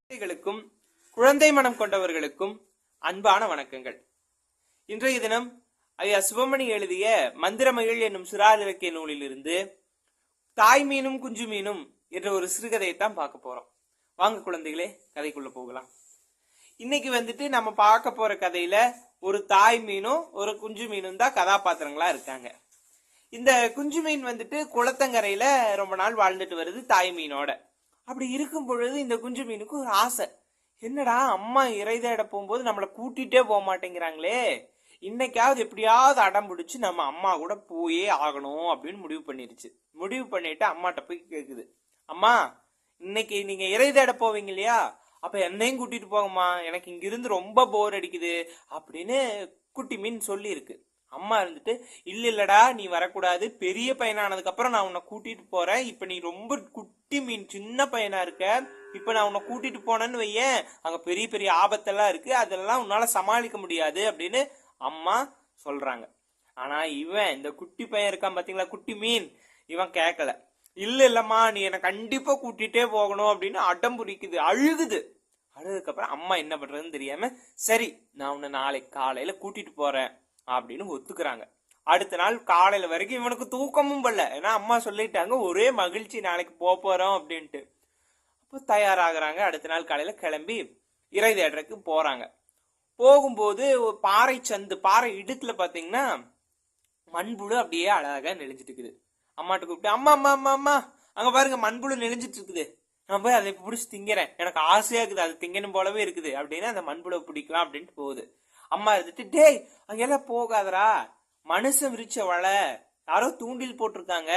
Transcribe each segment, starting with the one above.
குழந்தைகளுக்கும் குழந்தை மனம் கொண்டவர்களுக்கும் அன்பான வணக்கங்கள். இன்றைய தினம் ஐயா சுபமணி எழுதிய மந்திரமகிழ் என்னும் சிறார் இலக்கிய நூலிலிருந்து தாய் மீனும் குஞ்சு மீனும் என்ற ஒரு சிறுகதையைத்தான் பார்க்க போறோம். வாங்க குழந்தைகளே கதைக்குள்ள போகலாம். இன்னைக்கு வந்துட்டு நம்ம பார்க்க போற கதையில ஒரு தாய் மீனும் ஒரு குஞ்சு மீனும் தான் கதாபாத்திரங்களா இருக்காங்க. இந்த குஞ்சு மீன் வந்துட்டு குளத்தங்கரையில ரொம்ப நாள் வாழ்ந்துட்டு வருது தாய் மீனோட. அப்படி இருக்கும் பொழுது இந்த குஞ்சு மீனுக்கு ஒரு ஆசை. என்னடா அம்மா இறை தேட போகும்போது நம்மளை கூட்டிகிட்டே போக மாட்டேங்கிறாங்களே. இன்னைக்காவது எப்படியாவது அடம் பிடிச்சி நம்ம அம்மா கூட போயே ஆகணும் அப்படின்னு முடிவு பண்ணிருச்சு. முடிவு பண்ணிட்டு அம்மாட்ட போய் கேக்குது. அம்மா இன்னைக்கு நீங்க இறை தேட போவீங்க இல்லையா? அப்ப என்னையும் கூட்டிட்டு போங்கம்மா. எனக்கு இங்கிருந்து ரொம்ப போர் அடிக்குது. அப்படின்னு குட்டி மீன் சொல்லியிருக்கு. அம்மா இருந்துட்டு இல்ல இல்லடா நீ வரக்கூடாது. பெரிய பையனானதுக்கு அப்புறம் நான் உன்னை கூட்டிட்டு போறேன். இப்ப நீ ரொம்ப குட்டி மீன் சின்ன பையனா இருக்க. இப்ப நான் உன்னை கூட்டிட்டு போனேன்னு வையேன். அங்க பெரிய பெரிய ஆபத்தெல்லாம் இருக்கு. அதெல்லாம் உன்னால சமாளிக்க முடியாது. அப்படின்னு அம்மா சொல்றாங்க. ஆனா இவன் இந்த குட்டி பையன் இருக்கான் பாத்தீங்களா? குட்டி மீன். இவன் கேட்கல இல்ல இல்லம்மா நீ என்னை கண்டிப்பா கூட்டிட்டே போகணும். அப்படின்னு அடம் புரிக்குது அழுகுது. அழுதுக்கு அப்புறம் அம்மா என்ன பண்றதுன்னு தெரியாம சரி நான் உன்னை நாளைக்கு காலையில கூட்டிட்டு போறேன். அப்படின்னு ஒத்துக்கிறாங்க. அடுத்த நாள் காலையில வரைக்கும் இவனுக்கு தூக்கமும் படல ஏன்னா அம்மா சொல்லிட்டாங்க ஒரே மகிழ்ச்சி நாளைக்கு போக போறோம் அப்படின்ட்டு. அப்போ தயாராகிறாங்க. அடுத்த நாள் காலையில கிளம்பி இறை தேடுறதுக்கு போறாங்க. போகும்போது பாறை சந்து பாறை இடுக்குல பாத்தீங்கன்னா மண்புழு அப்படியே அழகா நெளிஞ்சிட்டு இருக்குது. அம்மாட்ட கூப்பிட்டு அம்மா அம்மா அம்மா அம்மா அங்க பாருங்க மண்புழு நெளிஞ்சிட்டு இருக்குது. நான் போய் அதை பிடிச்சி திங்கிறேன். எனக்கு ஆசையா இருக்குது அது திங்கணும் போலவே இருக்குது. அப்படின்னா அந்த மண்புழு பிடிக்கலாம் அப்படின்ட்டு போகுது. அம்மா இருந்துட்டு டேய் அங்கெல்லாம் போகாதடா. மனுஷன் விரிச்ச வலை. யாரோ தூண்டில் போட்டிருக்காங்க.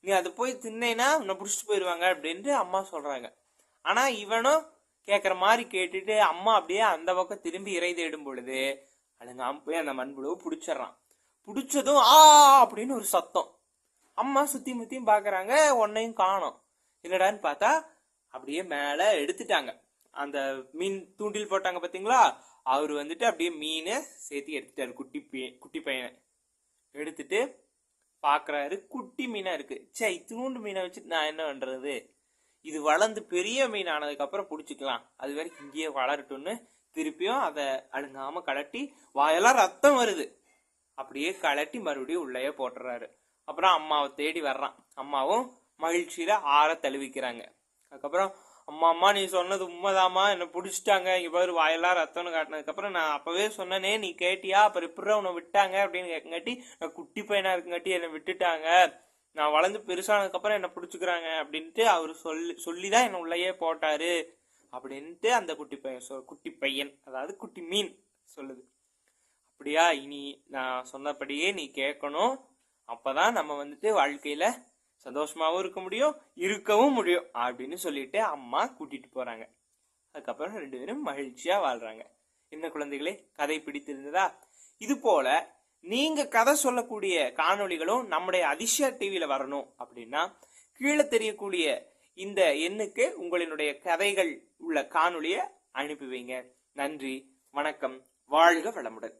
நீ அதை போய் தின்னேனா உன்னை பிடிச்சிட்டு போயிடுவாங்க அப்படின்ட்டு அம்மா சொல்றாங்க. ஆனா இவனும் கேட்குற மாதிரி கேட்டுட்டு அம்மா அப்படியே அந்த பக்கம் திரும்பி இறை தேடும் பொழுது அழுங்காம போய் அந்த மண்புழுவை பிடிச்சிடுறான். பிடிச்சதும் ஆ அப்படின்னு ஒரு சத்தம். அம்மா சுத்தி முத்தியும் பாக்குறாங்க உன்னையும் காணும். என்னடான்னு பார்த்தா அப்படியே மேல எடுத்துட்டாங்க. அந்த மீன் தூண்டில் போட்டாங்க பாத்தீங்களா? அவர் வந்துட்டு அப்படியே மீனை சேர்த்து எடுத்துட்டாரு. குட்டி குட்டி பையனை. எடுத்துட்டு பார்க்குறாரு குட்டி மீனாக இருக்குது சே இத்தினூண்டு மீனை வச்சுட்டு நான் என்ன பண்ணுறது இது வளர்ந்து பெரிய மீன் ஆனதுக்கப்புறம் பிடிச்சிக்கலாம். அது வரைக்கும் இங்கேயே வளரட்டும்னு திருப்பியும் அதை அழுங்காமல் கலட்டி வாயெல்லாம் ரத்தம் வருது. அப்படியே கலட்டி மறுபடியும் உள்ளேயே போட்டுறாரு. அப்புறம் அம்மாவை தேடி வர்றான். அம்மாவும் மகிழ்ச்சியில் ஆற தழுவிக்கிறாங்க. அதுக்கப்புறம் அம்மா அம்மா நீ சொன்னது உண்மைதாம்மா. என்னை பிடிச்சிட்டாங்க. இங்கே பாரு வாயெல்லாம் ரத்தம்னு காட்டினதுக்கப்புறம் நான் அப்போவே சொன்னனே நீ கேட்டியா? அப்புறம் இப்படி உன்னை விட்டாங்க? அப்படின்னு கேட்கங்காட்டி நான் குட்டி பையனாக இருக்குங்காட்டி என்னை விட்டுட்டாங்க. நான் வளர்ந்து பெருசானதுக்கப்புறம் என்னை பிடிச்சிக்கிறாங்க. அப்படின்ட்டு அவர் சொல்லி தான் என்னை உள்ளேயே போட்டார். அப்படின்ட்டு அந்த குட்டி பையன் சொல் குட்டி பையன் அதாவது குட்டி மீன் சொல்லுது. அப்படியா இனி நான் சொன்னபடியே நீ கேட்கணும். அப்போதான் நம்ம வந்துட்டு வாழ்க்கையில சந்தோஷமாவும் இருக்க முடியும் இருக்கவும் முடியும் அப்படின்னு சொல்லிட்டு அம்மா கூட்டிட்டு போறாங்க. அதுக்கப்புறம் ரெண்டு பேரும் மகிழ்ச்சியா வாழ்றாங்க. என்ன குழந்தைகளே கதை பிடித்திருந்ததா? இது போல நீங்க கதை சொல்லக்கூடிய காணொளிகளும் நம்முடைய அதிர்ஷ்யா டிவியில வரணும் அப்படின்னா கீழே தெரியக்கூடிய இந்த எண்ணுக்கு உங்களினுடைய கதைகள் உள்ள காணொளியை அனுப்பி வைங்க. நன்றி வணக்கம் வாழ்க வளமுடன்.